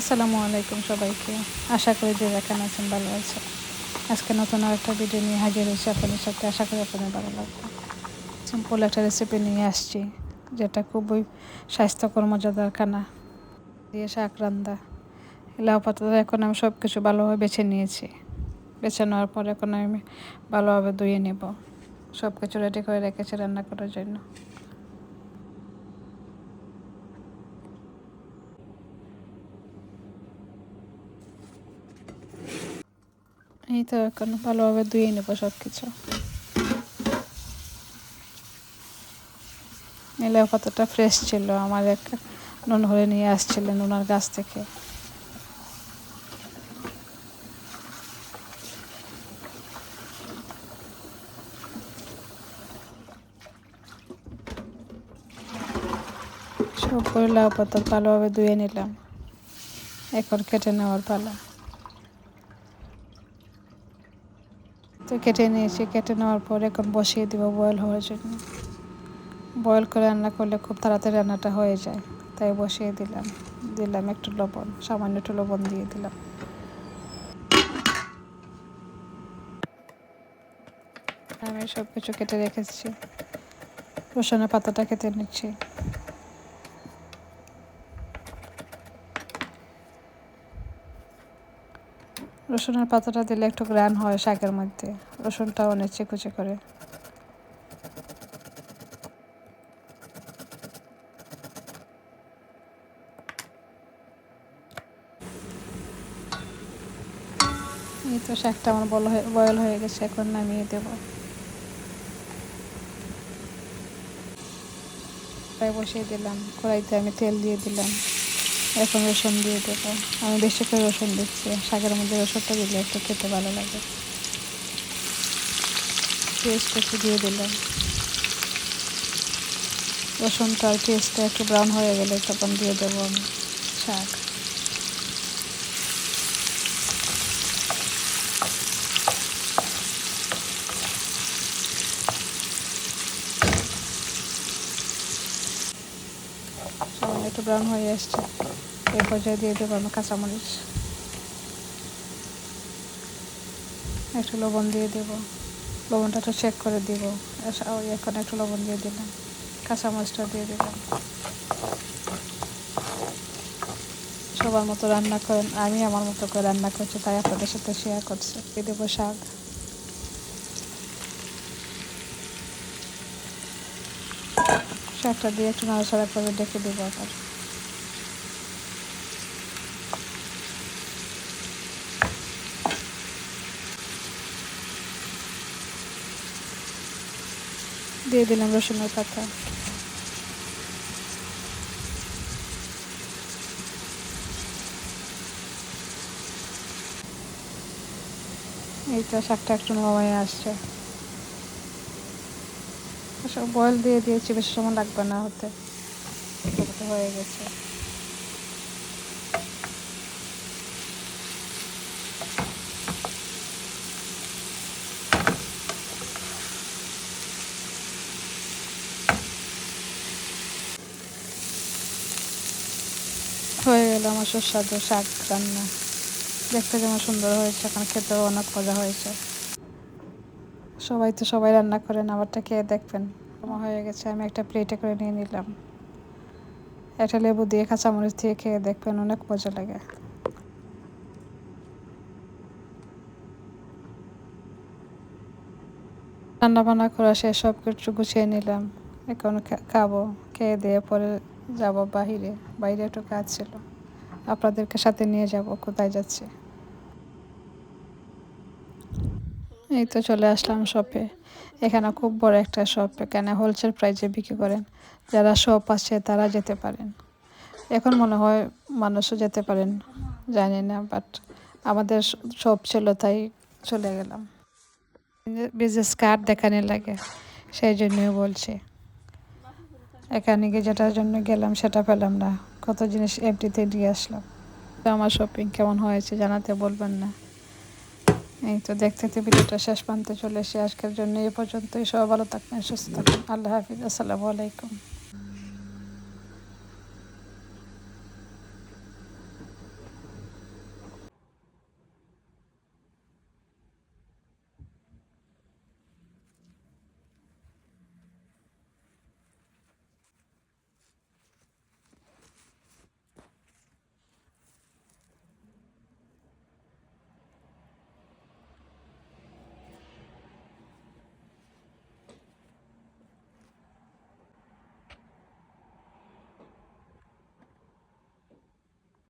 আসসালামু আলাইকুম সবাইকে। আশা করি যে যেখানে আছেন ভালো আছে আজকে নতুন আর একটা ভিডিও নিয়ে হাজির হয়েছি আপনাদের সাথে। আশা করি আপনাদের ভালো লাগবে। সিম্পল একটা রেসিপি নিয়ে আসছি, যেটা খুবই স্বাস্থ্যকর, মজাদার খানা। দিয়ে শাক রান্দা লাউ পাতা এখন আমি সব কিছু ভালোভাবে বেছে নিয়েছি। বেছে নেওয়ার পর এখন আমি ভালোভাবে ধুয়ে নেব। সব কিছু রেডি করে রেখেছি রান্না করার জন্য। এই তো এখন ভালোভাবে ধুয়ে নেব সব কিছু লেবু পাতাটা ফ্রেশ ছিল, আমার এক নুন হয়ে নিয়ে আসছিলেন ওনার গাছ থেকে। সব করে লাউ পাতা ভালোভাবে ধুয়ে নিলাম। এখন কেটে নেওয়ার পালা। তো কেটে নিয়েছি কেটে নেওয়ার পরে এখন বসিয়ে দিব বয়েল হওয়ার জন্য। বয়েল করে রান্না করলে খুব তাড়াতাড়ি রান্নাটা হয়ে যায়। তাই বসিয়ে দিলাম। দিলাম একটু লবণ, সামান্য একটু লবণ দিয়ে দিলাম। আমি সব কিছু কেটে রেখেছি। রসুনের পাতাটা কেটে নিচ্ছি। রসুনের পাতাটা দিলে একটু গ্রান হয় শাকের মধ্যে। রসুনটা অনেক চেকুচে করে। এই তো শাকটা আমার বল হয়ে, বয়ল হয়ে গেছে, এখন নামিয়ে দেব। বসিয়ে দিলাম। কড়াইতে আমি তেল দিয়ে দিলাম। এখন রসুন দিয়ে দেবো। আমি বেশি করে রসুন দিচ্ছি। শাকের মধ্যে রসুনটা দিলে একটু খেতে ভালো লাগে। পেস্ট একটু দিয়ে দিলাম। রসুনটা আর পেস্টটা একটু ব্রাউন হয়ে গেলে তখন দিয়ে দেবো আমি শাক সামান্য একটু ব্রাউন হয়ে আসছে। এই পর্যায়ে দিয়ে দেবো আমি কাঁচামরিচ। একটু লবণ দিয়ে দেবো। লবণটা একটু চেক করে দিব। এখন একটু লবণ দিয়ে দিলাম। কাঁচামরিচটা দিয়ে দিলাম। সবার মতো রান্না করেন, আমি আমার মতো করে রান্না করছি, তাই আপনাদের সাথে শেয়ার করছি। দিয়ে দেবো শাক। শাকটা দিয়ে একটু নাড়াচাড়া করে ডেকে দেবো আবার। দিয়ে দিলাম রসুনের পাতা। এই তো শাকটা একটু নরম আসছে। সব বয়েল দিয়ে দিয়েছি, বেশি সময় লাগবে না হতে হয়ে গেছে। হয়ে গেল আমার সুস্বাদু শাক রান্না। দেখতে যেমন সুন্দর হয়েছে, এখন খেতেও অনেক মজা হয়েছে। সবাই তো সবাই রান্না করেন, আমারটা খেয়ে দেখবেন। আমার হয়ে গেছে, আমি একটা প্লেটে করে নিয়ে নিলাম। একটা লেবু দিয়ে, কাঁচামরিচ দিয়ে খেয়ে দেখবেন, অনেক মজা লাগে। রান্না বান্না করা শেষ সব কিছু গুছিয়ে নিলাম। এখন খাব, খেয়ে দিয়ে পরে যাব বাহিরে। বাইরে একটু কাজ ছিল। আপনাদেরকে সাথে নিয়ে যাব, কোথায় যাচ্ছে? এই তো চলে আসলাম শপে এখানে খুব বড় একটা শপ এখানে হোলসেল প্রাইজে বিক্রি করেন। যারা শপ আছে তারা যেতে পারেন। এখন মনে হয় মানুষও যেতে পারেন, জানি না বাট আমাদের শপ ছিল তাই চলে গেলাম। বিজনেস কার্ড দেখানে লাগে, সেই জন্যই বলছি। এখানে গিয়ে যেটার জন্য গেলাম সেটা পেলাম না। কত জিনিস এফডিতে দিয়ে আসলাম। আমার শপিং কেমন হয়েছে জানাতে বলবেন না। এই তো দেখতে দেখতে ভিডিওটা শেষ প্রান্তে চলে এসে আজকের জন্য এ পর্যন্তই। সবাই ভালো থাকবেন, সুস্থ থাকবেন। আল্লাহ হাফিজ, আসসালামু আলাইকুম।